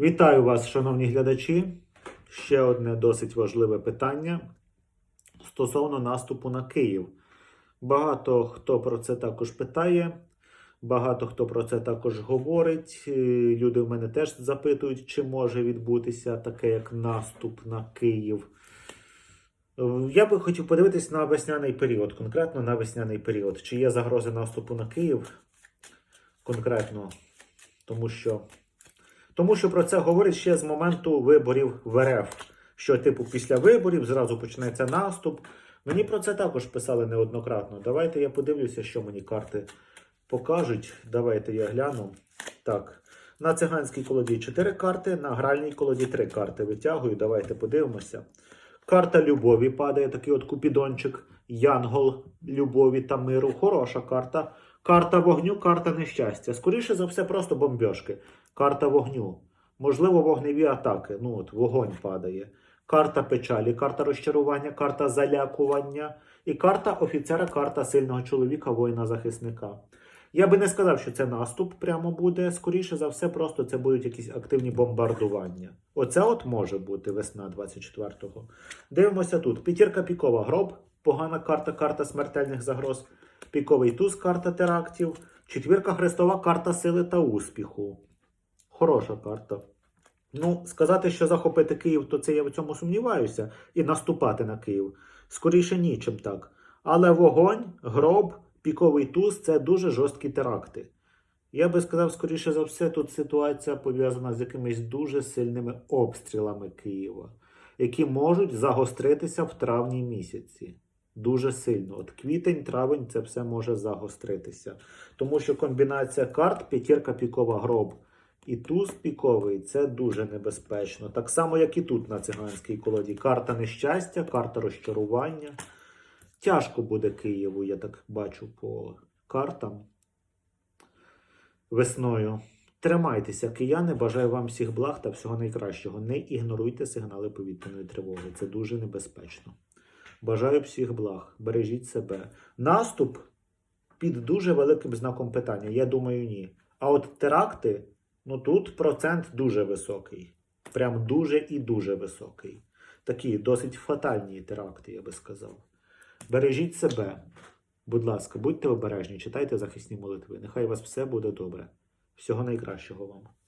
Вітаю вас, шановні глядачі. Ще одне досить важливе питання стосовно наступу на Київ. Багато хто про це також питає, багато хто про це також говорить. Е, Люди в мене теж запитують, чи може відбутися таке, як наступ на Київ. Я би хотів подивитись на весняний період, конкретно на весняний період. Чи є загрози наступу на Київ? Конкретно, тому що тому що про це говорять ще з моменту виборів в РФ. Що, типу, після виборів зразу почнеться наступ. Мені про це також писали неоднократно. Давайте я подивлюся, що мені карти покажуть. Давайте я гляну. Так, на циганській колоді 4 карти, на гральній колоді 3 карти витягую. Давайте подивимося. Карта любові падає, такий от купідончик. Янгол любові та миру. Хороша карта. Карта вогню, карта нещастя. Скоріше за все, просто бомбьошки. Карта вогню. Можливо, вогневі атаки. Ну от вогонь падає. Карта печалі, карта розчарування, карта залякування і карта офіцера, карта сильного чоловіка, воїна-захисника. Я би не сказав, що це наступ прямо буде. Скоріше за все, просто це будуть якісь активні бомбардування. Оце от може бути весна 24-го. Дивимося тут. П'ятірка пікова гроб, погана карта, карта смертельних загроз. Піковий туз, карта терактів. Четвірка хрестова, карта сили та успіху. Хороша карта. Ну, сказати, що захопити Київ, то це я в цьому сумніваюся. І наступати на Київ. Скоріше ні, чим так. Але вогонь, гроб, піковий туз це дуже жорсткі теракти. Я би сказав, скоріше за все, тут ситуація пов'язана з якимись дуже сильними обстрілами Києва, які можуть загостритися в травні місяці. Дуже сильно. От квітень, травень це все може загостритися. Тому що комбінація карт, п'ятірка пікова гроб і туз піковий це дуже небезпечно. Так само, як і тут на циганській колоді. Карта нещастя, карта розчарування. Тяжко буде Києву, я так бачу по картам весною. Тримайтеся, кияни, бажаю вам всіх благ та всього найкращого. Не ігноруйте сигнали повітряної тривоги. Це дуже небезпечно. Бажаю всіх благ. Бережіть себе. Наступ під дуже великим знаком питання. Я думаю, ні. А от теракти, ну тут процент дуже високий. Прям дуже і дуже високий. Такі досить фатальні теракти, я би сказав. Бережіть себе. Будь ласка, будьте обережні, читайте захисні молитви. Нехай у вас все буде добре. Всього найкращого вам.